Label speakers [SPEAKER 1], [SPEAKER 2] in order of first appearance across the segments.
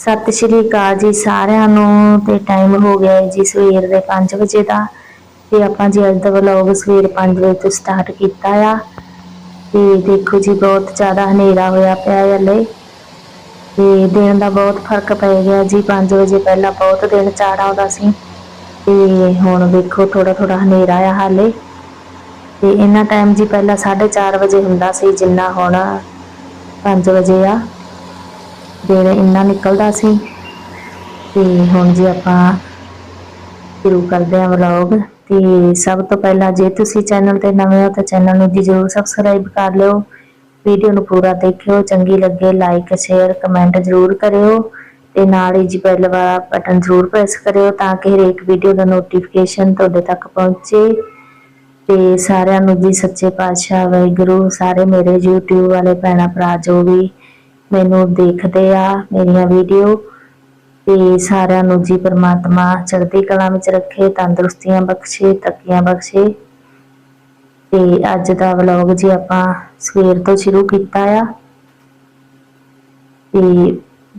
[SPEAKER 1] ਸਤਿ ਸ਼੍ਰੀ ਅਕਾਲ ਜੀ ਸਾਰਿਆਂ ਨੂੰ ਤੇ ਟਾਈਮ ਹੋ ਗਿਆ ਹੈ ਜੀ ਸਵੇਰ ਦੇ 5 ਵਜੇ ਦਾ। ਤੇ ਆਪਾਂ ਜੀ ਅੱਜ ਦਾ ਵਲੌਗ ਸਵੇਰ 5 ਵਜੇ ਤੋਂ ਸਟਾਰਟ ਕੀਤਾ ਆ। ਤੇ ਦੇਖੋ ਜੀ ਬਹੁਤ ਜ਼ਿਆਦਾ ਹਨੇਰਾ ਹੋਇਆ ਪਿਆ ਹੈ ਹਲੇ। ਤੇ ਦਿਨ ਦਾ ਬਹੁਤ ਫ਼ਰਕ ਪੈ ਗਿਆ ਜੀ। 5 ਵਜੇ ਪਹਿਲਾਂ ਬਹੁਤ ਦਿਨ ਚਾੜ ਆਉਂਦਾ ਸੀ। ਤੇ ਹੁਣ ਦੇਖੋ ਥੋੜਾ ਥੋੜਾ ਹਨੇਰਾ ਆ ਹਾਲੇ। ਤੇ ਇੰਨਾ ਟਾਈਮ ਜੀ ਪਹਿਲਾਂ 4:30 ਵਜੇ ਹੁੰਦਾ ਸੀ ਜਿੰਨਾ ਹੁਣ 5 ਵਜੇ ਆ। ਦਿਨ ਇੰਨਾ ਨਿਕਲਦਾ ਸੀ। ਤੇ ਹੁਣ ਜੀ ਆਪਾਂ ਸ਼ੁਰੂ ਕਰਦੇ ਹਾਂ ਵਲੌਗ ਤੇ ਸਭ ਤੋਂ ਪਹਿਲਾਂ ਜੇ ਤੁਸੀਂ ਚੈਨਲ ਤੇ ਨਵੇਂ ਹੋ ਤਾਂ ਚੈਨਲ ਨੂੰ ਜੀ ਜ਼ਰੂਰ ਸਬਸਕ੍ਰਾਈਬ ਕਰ ਲਿਓ। ਵੀਡੀਓ ਨੂੰ ਪੂਰਾ ਦੇਖਿਓ, ਚੰਗੀ ਲੱਗੇ ਲਾਈਕ ਸ਼ੇਅਰ ਕਮੈਂਟ ਜ਼ਰੂਰ ਕਰਿਓ। ਤੇ ਨਾਲ ਹੀ ਜੀ ਬੈਲ ਵਾਲਾ ਬਟਨ ਜ਼ਰੂਰ ਪ੍ਰੈਸ ਕਰਿਓ ਤਾਂ ਕਿ ਹਰੇਕ ਵੀਡੀਓ ਦਾ ਨੋਟੀਫਿਕੇਸ਼ਨ ਤੁਹਾਡੇ ਤੱਕ ਪਹੁੰਚੇ। ਤੇ ਸਾਰਿਆਂ ਨੂੰ ਜੀ ਸੱਚੇ ਪਾਤਸ਼ਾਹ ਵਾਹਿਗੁਰੂ, ਸਾਰੇ ਮੇਰੇ YouTube ਵਾਲੇ ਭੈਣਾਂ ਭਰਾ ਜੋ ਵੀ ਮੈਨੂੰ ਦੇਖਦੇ ਆ ਮੇਰੀਆਂ ਵੀਡੀਓ ਤੇ ਸਾਰਿਆਂ ਨੂੰ ਜੀ ਪਰਮਾਤਮਾ ਚੜ੍ਹਦੀ ਕਲਾ ਵਿੱਚ ਰੱਖੇ, ਤੰਦਰੁਸਤੀਆਂ ਬਖਸ਼ੇ ਤਕੀਆਂ ਬਖਸ਼ੇ। ਤੇ ਅੱਜ ਦਾ ਵਲੌਗ ਜੀ ਆਪਾਂ ਸਵੇਰ ਤੋਂ ਸ਼ੁਰੂ ਕੀਤਾ ਆ। ਤੇ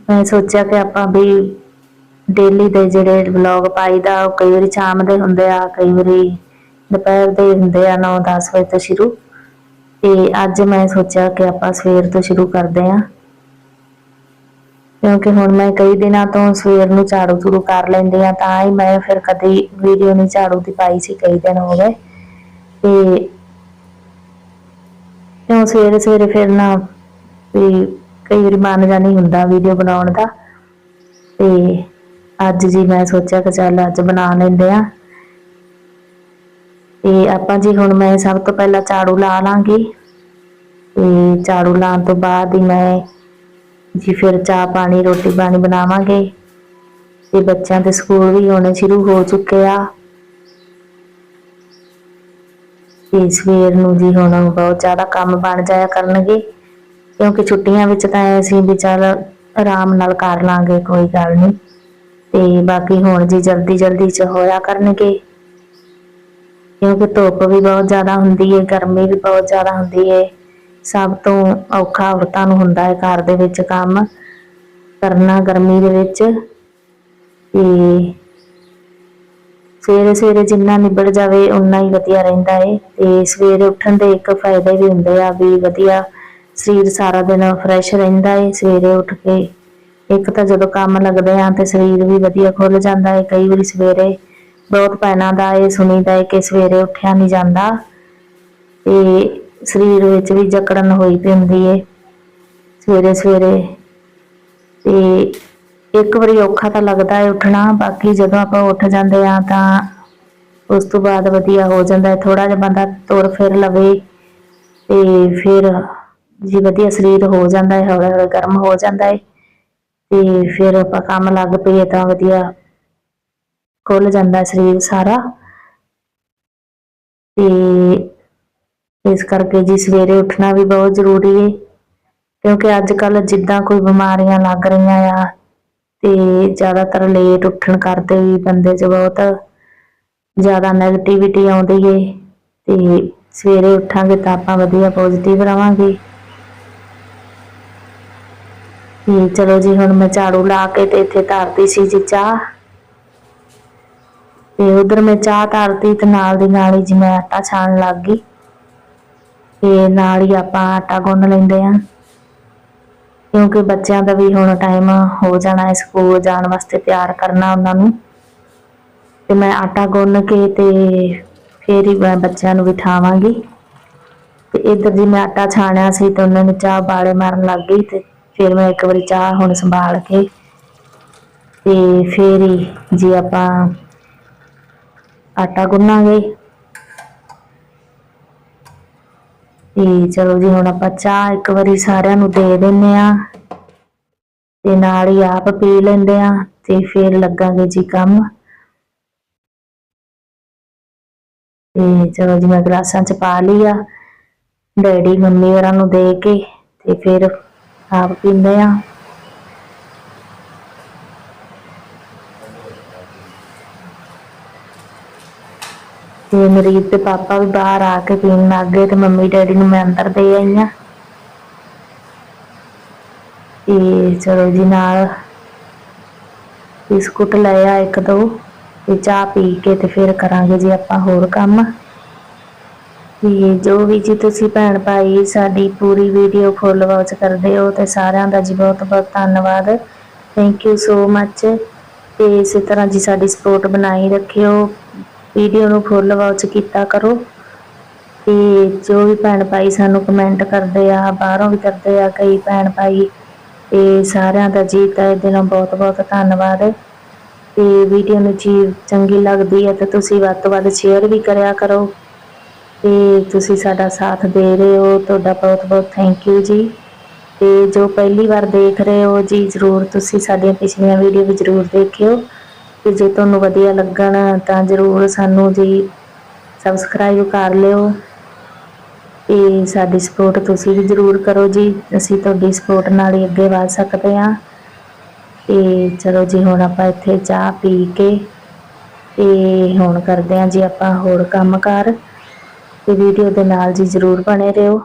[SPEAKER 1] ਮੈਂ ਸੋਚਿਆ ਕਿ ਆਪਾਂ ਵੀ ਡੇਲੀ ਦੇ ਜਿਹੜੇ ਵਲੌਗ ਪਾਈਦਾ, ਉਹ ਕਈ ਵਾਰੀ ਸ਼ਾਮ ਦੇ ਹੁੰਦੇ ਆ, ਕਈ ਵਾਰੀ ਦੁਪਹਿਰ ਦੇ ਹੁੰਦੇ ਆ 9-10 ਵਜੇ ਤੋਂ ਸ਼ੁਰੂ। ਤੇ ਅੱਜ ਮੈਂ ਸੋਚਿਆ ਕਿ ਆਪਾਂ ਸਵੇਰ ਤੋਂ ਸ਼ੁਰੂ ਕਰਦੇ ਆਂ। ਕਿਉਂਕਿ ਹੁਣ ਮੈਂ ਕਈ ਦਿਨਾਂ ਤੋਂ ਸਵੇਰ ਨੂੰ ਝਾੜੂ ਝੂੜੂ ਕਰ ਲੈਂਦੀ ਆ ਤਾਂ ਹੀ ਮੈਂ ਫਿਰ ਕਦੀ ਵੀਡੀਓ ਨਹੀਂ ਝਾੜੂ ਦੀ ਪਾਈ ਸੀ, ਕਈ ਦਿਨ ਹੋ ਗਏ। ਤੇ ਕਿਉਂ ਸਵੇਰੇ ਸਵੇਰੇ ਫਿਰ ਨਾ ਵੀ ਕਈ ਵਾਰੀ ਮਨ ਜਾਂ ਨਹੀਂ ਹੁੰਦਾ ਵੀਡੀਓ ਬਣਾਉਣ ਦਾ। ਤੇ ਅੱਜ ਜੀ ਮੈਂ ਸੋਚਿਆ ਕਿ ਚੱਲ ਅੱਜ ਬਣਾ ਲੈਂਦੇ ਆ ਤੇ ਆਪਾਂ ਜੀ ਹੁਣ ਮੈਂ ਸਭ ਤੋਂ ਪਹਿਲਾਂ ਝਾੜੂ ਲਾ ਲਾਂਗੀ। ਤੇ ਝਾੜੂ ਲਾਉਣ ਤੋਂ ਬਾਅਦ ਹੀ ਮੈਂ ਜੀ ਫਿਰ ਚਾਹ ਪਾਣੀ, ਰੋਟੀ ਪਾਣੀ ਬਣਾਵਾਂਗੇ। ਤੇ ਬੱਚਿਆਂ ਦੇ ਸਕੂਲ ਵੀ ਹੋਣੇ ਸ਼ੁਰੂ ਹੋ ਚੁੱਕੇ ਆ। ਤੇ ਸਵੇਰ ਨੂੰ ਜੀ ਹੁਣ ਬਹੁਤ ਜ਼ਿਆਦਾ ਕੰਮ ਬਣ ਜਾਇਆ ਕਰਨਗੇ। ਕਿਉਂਕਿ ਛੁੱਟੀਆਂ ਵਿੱਚ ਤਾਂ ਅਸੀਂ ਸੀ ਵੀ ਚੱਲ ਆਰਾਮ ਨਾਲ ਕਰ ਲਾਂਗੇ, ਕੋਈ ਗੱਲ ਨਹੀਂ। ਤੇ ਬਾਕੀ ਹੁਣ ਜੀ ਜਲਦੀ ਜਲਦੀ ਚ ਹੋਇਆ ਕਰਨਗੇ। ਕਿਉਂਕਿ ਧੁੱਪ ਵੀ ਬਹੁਤ ਜ਼ਿਆਦਾ ਹੁੰਦੀ ਹੈ ਗਰਮੀ ਵੀ ਬਹੁਤ ਜ਼ਿਆਦਾ ਹੁੰਦੀ ਹੈ ਸਭ ਤੋਂ ਔਖਾ ਔਰਤਾਂ ਨੂੰ ਹੁੰਦਾ ਹੈ ਘਰ ਦੇ ਵਿੱਚ ਕੰਮ ਕਰਨਾ ਗਰਮੀ ਦੇ ਵਿੱਚ। ਤੇ ਸਵੇਰੇ ਸਵੇਰੇ ਜਿੰਨਾ ਨਿਬੜ ਜਾਵੇ ਉਨਾ ਹੀ ਵਧੀਆ ਰਹਿੰਦਾ ਹੈ ਤੇ ਸਵੇਰੇ ਉੱਠਣ ਦੇ ਇੱਕ ਫਾਇਦੇ ਵੀ ਹੁੰਦੇ ਆ ਵੀ ਵਧੀਆ ਸਰੀਰ ਸਾਰਾ ਦਿਨ ਫਰੈਸ਼ ਰਹਿੰਦਾ ਹੈ ਸਵੇਰੇ ਉੱਠ ਕੇ ਇੱਕ ਤਾਂ ਜਦੋਂ ਕੰਮ ਲੱਗਦੇ ਆ ਤੇ ਸਰੀਰ ਵੀ ਵਧੀਆ ਖੁੱਲ ਜਾਂਦਾ ਹੈ ਕਈ ਵਾਰੀ ਸਵੇਰੇ ਬਹੁਤ ਪੈਣਾ ਦਾ ਇਹ ਸੁਣੀਦਾ ਹੈ ਕਿ ਸਵੇਰੇ ਉੱਠਿਆ ਨਹੀਂ ਜਾਂਦਾ। ਤੇ ਸਰੀਰ ਵਿੱਚ ਵੀ ਜਕੜਨ ਹੋਈ ਪੈਂਦੀ ਏ, ਸਵੇਰੇ ਸਵੇਰੇ। ਤੇ ਇੱਕ ਵਾਰੀ ਔਖਾ ਤਾਂ ਲੱਗਦਾ ਹੈ ਉੱਠਣਾ, ਬਾਕੀ ਜਦੋਂ ਆਪਾਂ ਉੱਠ ਜਾਂਦੇ ਆ ਤਾਂ ਉਸ ਤੋਂ ਬਾਅਦ ਵਧੀਆ ਹੋ ਜਾਂਦਾ ਹੈ ਥੋੜਾ ਜਿਹਾ ਬੰਦਾ ਤੁਰ ਫਿਰ ਲਵੇ ਤੇ ਫਿਰ ਜੀ ਵਧੀਆ ਸਰੀਰ ਹੋ ਜਾਂਦਾ ਹੈ ਹੌਲੀ ਹੌਲੀ ਗਰਮ ਹੋ ਜਾਂਦਾ ਹੈ ਤੇ ਫਿਰ ਆਪਾਂ ਕੰਮ ਲੱਗ ਪਈਏ ਤਾਂ ਵਧੀਆ ਖੁੱਲ ਜਾਂਦਾ ਸਰੀਰ ਸਾਰਾ। ਤੇ ਇਸ ਕਰਕੇ ਜੀ ਸਵੇਰੇ ਉੱਠਣਾ ਵੀ ਬਹੁਤ ਜ਼ਰੂਰੀ ਹੈ, ਕਿਉਂਕਿ ਅੱਜ ਕੱਲ ਜਿੱਦਾਂ ਕੋਈ ਬਿਮਾਰੀਆਂ ਲੱਗ ਰਹੀਆਂ ਆ ਤੇ ਜ਼ਿਆਦਾਤਰ ਲੇਟ ਉੱਠਣ ਕਰਦੇ ਵੀ ਬੰਦੇ 'ਚ ਬਹੁਤ ਜ਼ਿਆਦਾ 네ਗੇਟਿਵਿਟੀ ਆਉਂਦੀ ਏ ਤੇ ਸਵੇਰੇ ਉੱਠਾਂਗੇ ਤਾਂ ਆਪਾਂ ਵਧੀਆ ਪੋਜ਼ਿਟਿਵ ਰਵਾਂਗੇ। ਤੇ ਚਲੋ ਜੀ, ਹੁਣ ਮੈਂ ਝਾੜੂ ਲਾ ਕੇ ਤੇ ਇੱਥੇ ਧਰਤੀ ਸੀ ਜੀ ਚਾਹ। ਤੇ ਉਧਰ ਮੈਂ ਚਾਹ ਧਰਤੀ ਤੇ ਨਾਲ ਦੀ ਨਾਲ ਹੀ ਜੀ ਮੈਂ ਆਟਾ ਛਾਣ ਲੱਗ ਗਈ। ਤੇ ਨਾਲ ਹੀ ਆਪਾਂ ਆਟਾ ਗੁੰਨ ਲੈਂਦੇ ਆ ਕਿਉਂਕਿ ਬੱਚਿਆਂ ਦਾ ਵੀ ਹੁਣ ਟਾਈਮ ਹੋ ਜਾਣਾ ਹੈ ਸਕੂਲ ਜਾਣ ਵਾਸਤੇ ਤਿਆਰ ਕਰਨਾ ਉਹਨਾਂ ਨੂੰ। ਤੇ ਮੈਂ ਆਟਾ ਗੁੰਨ ਕੇ ਤੇ ਫੇਰ ਹੀ ਮੈਂ ਬੱਚਿਆਂ ਨੂੰ ਬਿਠਾਵਾਂਗੀ। ਤੇ ਇੱਧਰ ਜੀ ਮੈਂ ਆਟਾ ਛਾਣਿਆ ਸੀ ਤੇ ਉਹਨਾਂ ਨੇ ਚਾਹ ਬਾਲੇ ਮਾਰਨ ਲੱਗ ਗਈ ਤੇ ਫਿਰ ਮੈਂ ਇੱਕ ਵਾਰੀ ਚਾਹ ਹੁਣ ਸੰਭਾਲ ਕੇ ਤੇ ਫੇਰ ਹੀ ਜੀ ਆਪਾਂ ਆਟਾ ਗੁੰਨਾਂਗੇ। ਤੇ ਚਲੋ ਜੀ ਹੁਣ ਆਪਾਂ ਚਾਹ ਇੱਕ ਵਾਰੀ ਸਾਰਿਆਂ ਨੂੰ ਦੇ ਦਿੰਨੇ ਆ ਤੇ ਨਾਲ ਹੀ ਆਪ ਪੀ ਲੈਂਦੇ ਆ ਤੇ ਫਿਰ ਲੱਗਾਂਗੇ ਜੀ ਕੰਮ। ਤੇ ਚਲੋ ਜੀ ਮੈਂ ਗਲਾਸਾਂ ਚ ਪਾ ਲਈ ਆ ਡੈਡੀ ਮੰਮੀ ਹੋਰਾਂ ਨੂੰ ਦੇ ਕੇ ਤੇ ਫਿਰ ਆਪ ਪੀਂਦੇ ਆ ਤੇ ਮਰੀਦ ਤੇ ਪਾਪਾ ਵੀ ਬਾਹਰ ਆ ਕੇ ਪੀਣ ਲੱਗ ਗਏ ਤੇ ਮੰਮੀ ਡੈਡੀ ਨੂੰ ਮੈਂ ਅੰਦਰ ਦੇ ਆਈ ਆ। ਤੇ ਚਲੋ ਜੀ ਨਾਲ ਬਿਸਕੁਟ ਲਿਆ ਇੱਕ ਦੋ ਤੇ ਚਾਹ ਪੀ ਕੇ ਤੇ ਫਿਰ ਕਰਾਂਗੇ ਜੀ ਆਪਾਂ ਹੋਰ ਕੰਮ। ਤੇ ਜੋ ਵੀ ਜੀ ਤੁਸੀਂ ਭੈਣ ਭਾਈ ਸਾਡੀ ਪੂਰੀ ਵੀਡੀਓ ਫੁੱਲ ਵਾਚ ਕਰਦੇ ਹੋ ਤੇ ਸਾਰਿਆਂ ਦਾ ਜੀ ਬਹੁਤ ਬਹੁਤ ਧੰਨਵਾਦ। ਥੈਂਕ ਯੂ ਸੋ ਮੱਚ ਤੇ ਇਸੇ ਤਰ੍ਹਾਂ ਜੀ ਸਾਡੀ ਸਪੋਰਟ ਬਣਾਈ ਰੱਖਿਓ। ਵੀਡੀਓ ਨੂੰ ਫੁੱਲ ਵਾਚ ਕੀਤਾ ਕਰੋ। ਤੇ ਜੋ ਵੀ ਭੈਣ ਭਾਈ ਸਾਨੂੰ ਕਮੈਂਟ ਕਰਦੇ ਆ, ਬਾਹਰੋਂ ਵੀ ਕਰਦੇ ਆ ਕਈ ਭੈਣ ਭਾਈ, ਤੇ ਸਾਰਿਆਂ ਦਾ ਜੀ ਤਹਿ ਦਿਲੋਂ ਬਹੁਤ ਬਹੁਤ ਧੰਨਵਾਦ। ਤੇ ਵੀਡੀਓ ਨੂੰ ਜੀ ਚੰਗੀ ਲੱਗਦੀ ਹੈ ਤਾਂ ਤੁਸੀਂ ਵੱਧ ਤੋਂ ਵੱਧ ਸ਼ੇਅਰ ਵੀ ਕਰਿਆ ਕਰੋ। ਤੇ ਤੁਸੀਂ ਸਾਡਾ ਸਾਥ ਦੇ ਰਹੇ ਹੋ, ਤੁਹਾਡਾ ਬਹੁਤ ਬਹੁਤ ਥੈਂਕ ਯੂ ਜੀ। ਤੇ ਜੋ ਪਹਿਲੀ ਵਾਰ ਦੇਖ ਰਹੇ ਹੋ ਜੀ, ਜ਼ਰੂਰ ਤੁਸੀਂ ਸਾਡੀਆਂ ਪਿਛਲੀਆਂ ਵੀਡੀਓ ਵੀ ਜ਼ਰੂਰ ਦੇਖਿਓ। ਤੇ ਜੇ ਤੁਹਾਨੂੰ ਵਧੀਆ ਲੱਗਣ ਤਾਂ ਜ਼ਰੂਰ ਸਾਨੂੰ ਜੀ ਸਬਸਕ੍ਰਾਈਬ ਕਰ ਲਿਓ ਤੇ ਸਾਡੀ ਸਪੋਰਟ ਤੁਸੀਂ ਵੀ ਜ਼ਰੂਰ ਕਰੋ ਜੀ। ਅਸੀਂ ਤੁਹਾਡੀ ਸਪੋਰਟ ਨਾਲ ਹੀ ਅੱਗੇ ਵਧ ਸਕਦੇ ਹਾਂ। ਤੇ ਚਲੋ ਜੀ, ਹੁਣ ਆਪਾਂ ਇੱਥੇ ਚਾਹ ਪੀ ਕੇ ਤੇ ਹੁਣ ਕਰਦੇ ਹਾਂ ਜੀ ਆਪਾਂ ਹੋਰ ਕੰਮਕਾਰ ਤੇ ਵੀਡੀਓ ਦੇ ਨਾਲ ਜੀ ਜ਼ਰੂਰ ਬਣੇ ਰਹੋ।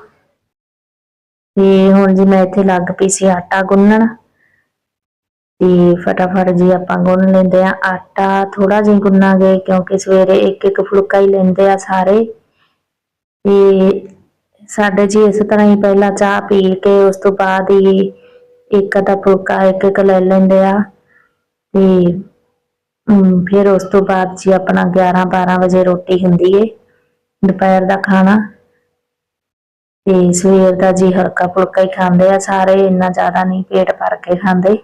[SPEAKER 1] ਤੇ ਹੁਣ ਜੀ ਮੈਂ ਇੱਥੇ ਲੱਗ ਪਈ ਸੀ ਆਟਾ ਗੁੰਨਣ। ਤੇ ਫਟਾਫਟ ਜੀ ਆਪਾਂ ਗੁੰਨ ਲੈਂਦੇ ਆ ਆਟਾ ਥੋੜਾ ਜਿਹਾ ਗੁੰਨਾਂਗੇ ਕਿਉਂਕਿ ਸਵੇਰੇ ਇੱਕ ਇੱਕ ਫੁਲਕਾ ਹੀ ਲੈਂਦੇ ਆ ਸਾਰੇ। ਤੇ ਸਾਡੇ ਜੀ ਇਸ ਤਰ੍ਹਾਂ ਹੀ ਪਹਿਲਾਂ ਚਾਹ ਪੀ ਕੇ ਉਸ ਤੋਂ ਬਾਅਦ ਹੀ ਇੱਕ ਅੱਧਾ ਫੁਲਕਾ, ਇੱਕ ਇੱਕ ਲੈ ਲੈਂਦੇ ਆ। ਤੇ ਫਿਰ ਉਸ ਤੋਂ ਬਾਅਦ ਜੀ ਆਪਣਾ 11 12 ਵਜੇ ਰੋਟੀ ਹੁੰਦੀ ਏ, ਦੁਪਹਿਰ ਦਾ ਖਾਣਾ। ਤੇ ਸਵੇਰ ਦਾ ਜੀ ਹਲਕਾ ਫੁਲਕਾ ਹੀ ਖਾਂਦੇ ਆ ਸਾਰੇ, ਇੰਨਾ ਜ਼ਿਆਦਾ ਨਹੀਂ ਪੇਟ ਭਰ ਕੇ ਖਾਂਦੇ।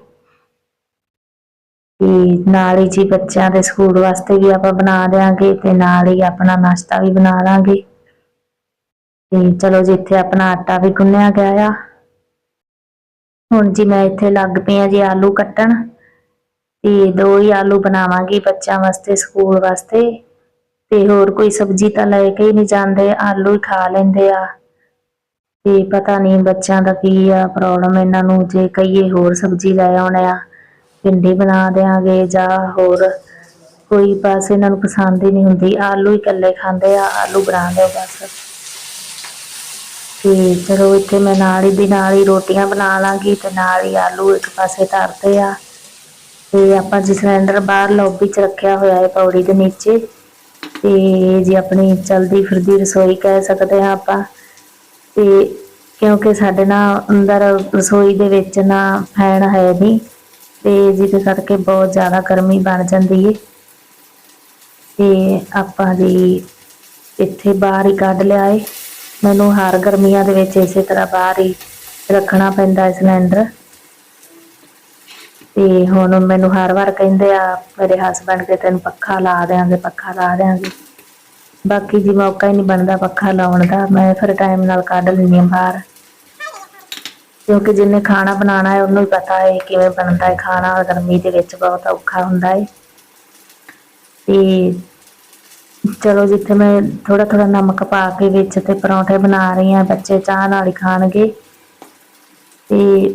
[SPEAKER 1] ਤੇ ਨਾਲ ਹੀ ਜੀ ਬੱਚਿਆਂ ਦੇ ਸਕੂਲ ਵਾਸਤੇ ਵੀ ਆਪਾਂ ਬਣਾ ਦਿਆਂਗੇ ਤੇ ਨਾਲ ਹੀ ਆਪਣਾ ਨਾਸ਼ਤਾ ਵੀ ਬਣਾ ਲਾਂਗੇ। ਤੇ ਚਲੋ ਜੀ ਇੱਥੇ ਆਪਣਾ ਆਟਾ ਵੀ ਗੁੰਨਿਆ ਗਿਆ ਆ। ਹੁਣ ਜੀ ਮੈਂ ਇੱਥੇ ਲੱਗ ਪਈ ਆ ਜੀ ਆਲੂ ਕੱਟਣ। ਤੇ ਦੋ ਹੀ ਆਲੂ ਬਣਾਵਾਂਗੀ ਬੱਚਿਆਂ ਵਾਸਤੇ ਸਕੂਲ ਵਾਸਤੇ। ਤੇ ਹੋਰ ਕੋਈ ਸਬਜ਼ੀ ਤਾਂ ਲੈ ਕੇ ਹੀ ਨਹੀਂ ਜਾਂਦੇ, ਆਲੂ ਹੀ ਖਾ ਲੈਂਦੇ ਆ। ਤੇ ਪਤਾ ਨਹੀਂ ਬੱਚਿਆਂ ਦਾ ਕੀ ਆ ਪ੍ਰੋਬਲਮ ਇਹਨਾਂ ਨੂੰ ਜੇ ਕਹੀਏ ਹੋਰ ਸਬਜ਼ੀ ਲੈ ਆਉਣਾ ਆ। ਭਿੰਡੀ ਬਣਾ ਦੇਾਂਗੇ ਜਾਂ ਹੋਰ ਕੋਈ ਬਸ ਇਹਨਾਂ ਨੂੰ ਪਸੰਦ ਹੀ ਨਹੀਂ ਹੁੰਦੀ। ਆਲੂ ਹੀ ਇਕੱਲੇ ਖਾਂਦੇ ਆ, ਆਲੂ ਬਣਾ ਦਿਓ ਬਸ। ਤੇ ਚਲੋ ਇੱਥੇ ਮੈਂ ਨਾਲ ਹੀ ਦੀ ਨਾਲ ਹੀ ਰੋਟੀਆਂ ਬਣਾ ਲਾਂਗੀ ਤੇ ਨਾਲ ਹੀ ਆਲੂ ਇੱਕ ਪਾਸੇ ਧਰਤੇ ਆ। ਤੇ ਆਪਾਂ ਜੀ ਸਿਲੰਡਰ ਬਾਹਰ ਲੌਬੀ 'ਚ ਰੱਖਿਆ ਹੋਇਆ ਹੈ ਪੌੜੀ ਦੇ ਨੀਚੇ, ਤੇ ਜੀ ਆਪਣੀ ਚਲਦੀ ਫਿਰਦੀ ਰਸੋਈ ਕਹਿ ਸਕਦੇ ਹਾਂ ਆਪਾਂ। ਤੇ ਕਿਉਂਕਿ ਸਾਡੇ ਨਾਲ ਅੰਦਰ ਰਸੋਈ ਦੇ ਵਿੱਚ ਨਾ ਫੈਨ ਹੈ ਨਹੀਂ ਤੇ ਜਿਹਦੇ ਕਰਕੇ ਬਹੁਤ ਜ਼ਿਆਦਾ ਗਰਮੀ ਬਣ ਜਾਂਦੀ ਹੈ ਤੇ ਆਪਾਂ ਜੀ ਇੱਥੇ ਬਾਹਰ ਹੀ ਕੱਢ ਲਿਆ ਏ। ਮੈਨੂੰ ਹਰ ਗਰਮੀਆਂ ਦੇ ਵਿੱਚ ਇਸੇ ਤਰ੍ਹਾਂ ਬਾਹਰ ਹੀ ਰੱਖਣਾ ਪੈਂਦਾ ਹੈ ਸਿਲੰਡਰ। ਤੇ ਹੁਣ ਮੈਨੂੰ ਹਰ ਵਾਰ ਕਹਿੰਦੇ ਆ, ਮੇਰੇ ਹਸਬੰਡ ਕਿ ਤੈਨੂੰ ਪੱਖਾ ਲਾ ਦੇਾਂਗੇ ਪੱਖਾ ਲਾ ਦੇਾਂਗੇ ਬਾਕੀ ਜੀ ਮੌਕਾ ਹੀ ਨਹੀਂ ਬਣਦਾ ਪੱਖਾ ਲਾਉਣ ਦਾ, ਮੈਂ ਫਿਰ ਟਾਈਮ ਨਾਲ ਕੱਢ ਲੈਂਦੀ ਹਾਂ ਬਾਹਰ। ਕਿਉਂਕਿ ਜਿਹਨੇ ਖਾਣਾ ਬਣਾਉਣਾ ਹੈ, ਉਹਨੂੰ ਹੀ ਪਤਾ ਹੈ ਕਿਵੇਂ ਬਣਦਾ ਹੈ ਖਾਣਾ, ਗਰਮੀ ਦੇ ਵਿੱਚ ਬਹੁਤ ਔਖਾ ਹੁੰਦਾ ਹੈ। ਤੇ ਚਲੋ ਜਿੱਥੇ ਮੈਂ ਥੋੜਾ ਥੋੜਾ ਨਮਕ ਪਾ ਕੇ ਵਿੱਚ ਤੇ ਪਰੌਂਠੇ ਬਣਾ ਰਹੀ ਹਾਂ, ਬੱਚੇ ਚਾਹ ਨਾਲ ਹੀ ਖਾਣਗੇ। ਤੇ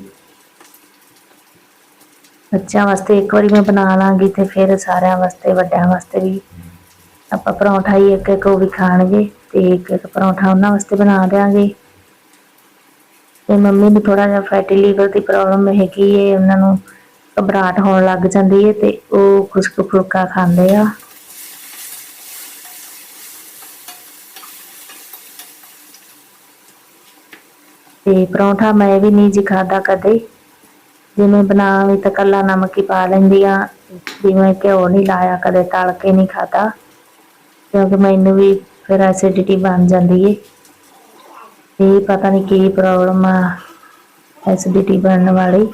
[SPEAKER 1] ਬੱਚਿਆਂ ਵਾਸਤੇ ਇੱਕ ਵਾਰੀ ਮੈਂ ਬਣਾ ਲਾਂਗੀ ਤੇ ਫਿਰ ਸਾਰਿਆਂ ਵਾਸਤੇ, ਵੱਡਿਆਂ ਵਾਸਤੇ ਵੀ ਆਪਾਂ ਪਰੌਂਠਾ ਹੀ ਇੱਕ ਇੱਕ ਉਹ ਵੀ ਖਾਣਗੇ ਤੇ ਇੱਕ ਇੱਕ ਪਰੌਂਠਾ ਉਹਨਾਂ ਵਾਸਤੇ ਬਣਾ ਦਿਆਂਗੇ। ਤੇ ਮੰਮੀ ਨੂੰ ਥੋੜਾ ਜਿਹਾ ਫੈਟੀ ਲੀਵਰ ਦੀ ਪ੍ਰੋਬਲਮ ਹੈਗੀ ਏ, ਉਹਨਾਂ ਨੂੰ ਘਬਰਾਹਟ ਹੋਣ ਲੱਗ ਜਾਂਦੀ ਏ ਤੇ ਉਹ ਖੁਸ਼ਕ ਫੁਲਕਾ ਖਾਂਦੇ ਆ। ਤੇ ਪਰੌਂਠਾ ਮੈਂ ਵੀ ਨਹੀਂ ਜੀ ਖਾਦਾ ਕਦੇ। ਜਿਵੇਂ ਬਣਾਵੀ ਤਾਂ ਕੱਲਾ ਨਮਕ ਹੀ ਪਾ ਲੈਂਦੀ ਆ, ਜਿਵੇਂ ਘਿਓ ਨਹੀਂ ਲਾਇਆ ਕਦੇ ਤਲ ਕੇ ਨਹੀਂ ਖਾਦਾ ਕਿਉਂਕਿ ਮੈਨੂੰ ਵੀ ਫਿਰ ਐਸਿਡਿਟੀ ਬਣ ਜਾਂਦੀ ਏ। ਇਹ ਪਤਾ ਨਹੀਂ ਕੀ ਪ੍ਰੋਬਲਮ ਆ ਐਸਿਡਿਟੀ ਬਣਨ ਵਾਲੀ।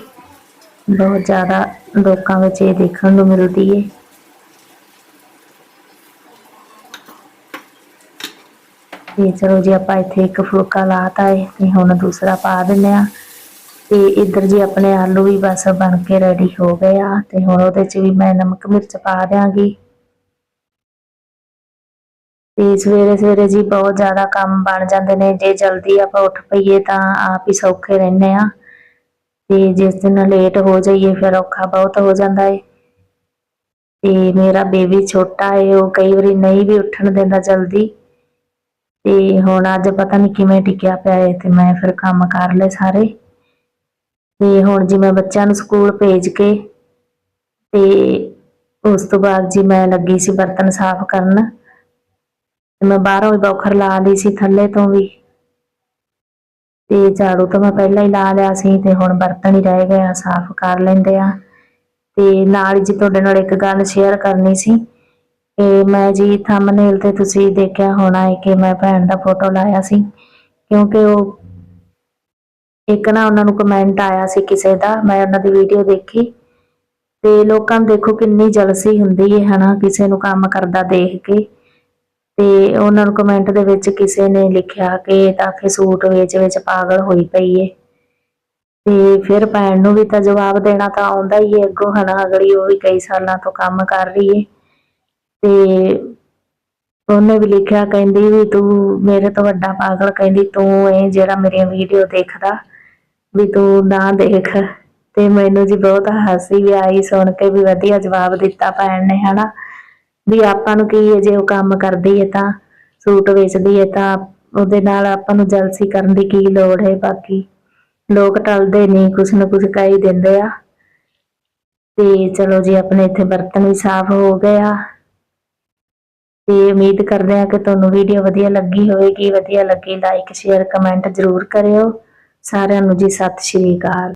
[SPEAKER 1] ਬਹੁਤ ਜ਼ਿਆਦਾ ਲੋਕਾਂ ਵਿੱਚ ਇਹ ਦੇਖਣ ਨੂੰ ਮਿਲਦੀ ਹੈ ਤੇ ਚਲੋ ਜੀ ਆਪਾਂ ਇੱਥੇ ਇੱਕ ਫੁਲਕਾ ਲਾਤਾ ਹੈ ਤੇ ਹੁਣ ਦੂਸਰਾ ਪਾ ਦਿੰਨੇ ਆ। ਤੇ ਇੱਧਰ ਜੀ ਆਪਣੇ ਆਲੂ ਵੀ ਬਸ ਬਣ ਕੇ ਰੈਡੀ ਹੋ ਗਏ ਆ ਤੇ ਹੁਣ ਉਹਦੇ 'ਚ ਵੀ ਮੈਂ ਨਮਕ ਮਿਰਚ ਪਾ ਦਿਆਂਗੀ। ਤੇ ਸਵੇਰੇ ਸਵੇਰੇ ਜੀ ਬਹੁਤ ਜ਼ਿਆਦਾ ਕੰਮ ਬਣ ਜਾਂਦੇ ਨੇ, ਜੇ ਜਲਦੀ ਆਪਾਂ ਉੱਠ ਪਈਏ ਤਾਂ ਆਪ ਹੀ ਸੌਖੇ ਰਹਿੰਦੇ ਆ ਤੇ ਜਿਸ ਦਿਨ ਲੇਟ ਹੋ ਜਾਈਏ ਫਿਰ ਔਖਾ ਬਹੁਤ ਹੋ ਜਾਂਦਾ ਏ। ਤੇ ਮੇਰਾ ਬੇਬੀ ਛੋਟਾ ਏ, ਉਹ ਕਈ ਵਾਰੀ ਨਹੀਂ ਵੀ ਉੱਠਣ ਦਿੰਦਾ ਜਲਦੀ। ਤੇ ਹੁਣ ਅੱਜ ਪਤਾ ਨਹੀਂ ਕਿਵੇਂ ਟਿਕਿਆ ਪਿਆ ਏ ਤੇ ਮੈਂ ਫਿਰ ਕੰਮ ਕਰ ਲਏ ਸਾਰੇ। ਤੇ ਹੁਣ ਜੀ ਮੈਂ ਬੱਚਿਆਂ ਨੂੰ ਸਕੂਲ ਭੇਜ ਕੇ ਤੇ ਉਸ ਤੋਂ ਬਾਅਦ ਜੀ ਮੈਂ ਲੱਗੀ ਸੀ ਬਰਤਨ ਸਾਫ਼ ਕਰਨ। ਤੇ ਮੈਂ ਬਾਹਰੋਂ ਹੀ ਬੌਖਰ ਲਾ ਲਈ ਸੀ ਥੱਲੇ ਤੋਂ ਵੀ। ਤੇ ਝਾੜੂ ਤਾਂ ਮੈਂ ਪਹਿਲਾਂ ਹੀ ਲਾ ਲਿਆ ਸੀ ਤੇ ਹੁਣ ਬਰਤਨ ਹੀ ਰਹਿ ਗਏ ਆ, ਸਾਫ਼ ਕਰ ਲੈਂਦੇ ਆ। ਤੇ ਨਾਲ ਜੀ ਤੁਹਾਡੇ ਨਾਲ ਇੱਕ ਗੱਲ ਸ਼ੇਅਰ ਕਰਨੀ ਸੀ ਕਿ ਮੈਂ ਜੀ ਥੰਬਨੇਲ ਤੇ ਤੁਸੀਂ ਦੇਖਿਆ ਹੋਣਾ ਹੈ ਕਿ ਮੈਂ ਭੈਣ ਦਾ ਫੋਟੋ ਲਾਇਆ ਸੀ, ਕਿਉਂਕਿ ਉਹ ਇੱਕ ਨਾ ਉਹਨਾਂ ਨੂੰ ਕਮੈਂਟ ਆਇਆ ਸੀ ਕਿਸੇ ਦਾ, ਮੈਂ ਉਹਨਾਂ ਦੀ ਵੀਡੀਓ ਦੇਖੀ ਤੇ ਲੋਕਾਂ ਨੂੰ ਦੇਖੋ ਕਿੰਨੀ ਜਲਸੀ ਹੁੰਦੀ ਹੈ, ਹਨਾ, ਕਿਸੇ ਨੂੰ ਕੰਮ ਕਰਦਾ ਦੇਖ ਕੇ। ਤੇ ਉਹਨਾਂ ਨੂੰ ਕਮੈਂਟ ਦੇ ਵਿੱਚ ਕਿਸੇ ਨੇ ਲਿਖਿਆ ਕਿ ਇਹ ਤਾਂ ਕਿ ਸੂਟ ਵੇਚ ਵੇਚ ਪਾਗਲ ਹੋਈ ਪਈ ਏ। ਤੇ ਫਿਰ ਭੈਣ ਨੂੰ ਵੀ ਤਾਂ ਜਵਾਬ ਦੇਣਾ ਤਾਂ ਆਉਂਦਾ ਹੀ ਹੈ ਅੱਗੋਂ ਹਨਾ ਅਗਲੀ ਉਹ ਵੀ ਕਈ ਸਾਲਾਂ ਤੋਂ ਕੰਮ ਕਰ ਰਹੀ ਏ। ਤੇ ਉਹਨੇ ਵੀ ਲਿਖਿਆ, ਕਹਿੰਦੀ ਵੀ ਤੂੰ ਮੇਰੇ ਤੋਂ ਵੱਡਾ ਪਾਗਲ, ਕਹਿੰਦੀ ਤੂੰ ਇਹ ਜਿਹੜਾ ਮੇਰੀਆਂ ਵੀਡੀਓ ਦੇਖਦਾ, ਵੀ ਤੂੰ ਨਾ ਦੇਖ। ਤੇ ਮੈਨੂੰ ਜੀ ਬਹੁਤ ਹਾਸੀ ਵੀ ਆਈ ਸੁਣ ਕੇ ਵੀ ਵਧੀਆ ਜਵਾਬ ਦਿੱਤਾ ਭੈਣ ਨੇ, ਹਨਾ। ਵੀ ਆਪਾਂ ਨੂੰ ਕੀ ਹੈ, ਜੇ ਉਹ ਕੰਮ ਕਰਦੀ ਹੈ ਤਾਂ, ਸੂਟ ਵੇਚਦੀ ਹੈ ਤਾਂ ਉਹਦੇ ਨਾਲ ਆਪਾਂ ਨੂੰ ਜਲਸੀ ਕਰਨ ਦੀ ਕੀ ਲੋੜ ਹੈ ਬਾਕੀ? ਲੋਕ ਟਲਦੇ ਨਹੀਂ, ਕੁਛ ਨਾ ਕੁਛ ਕਹਿ ਦਿੰਦੇ ਆ। ਤੇ ਚਲੋ ਜੀ, ਆਪਣੇ ਇੱਥੇ ਬਰਤਨ ਵੀ ਸਾਫ਼ ਹੋ ਗਏ ਆ। ਤੇ ਉਮੀਦ ਕਰਦੇ ਆ ਕਿ ਤੁਹਾਨੂੰ ਵੀਡੀਓ ਵਧੀਆ ਲੱਗੀ ਹੋਵੇਗੀ। ਵਧੀਆ ਲੱਗੀ ਲਾਈਕ ਸ਼ੇਅਰ ਕਮੈਂਟ ਜ਼ਰੂਰ ਕਰਿਓ। ਸਾਰਿਆਂ ਨੂੰ ਜੀ, ਸਤਿ ਸ਼੍ਰੀ ਅਕਾਲ।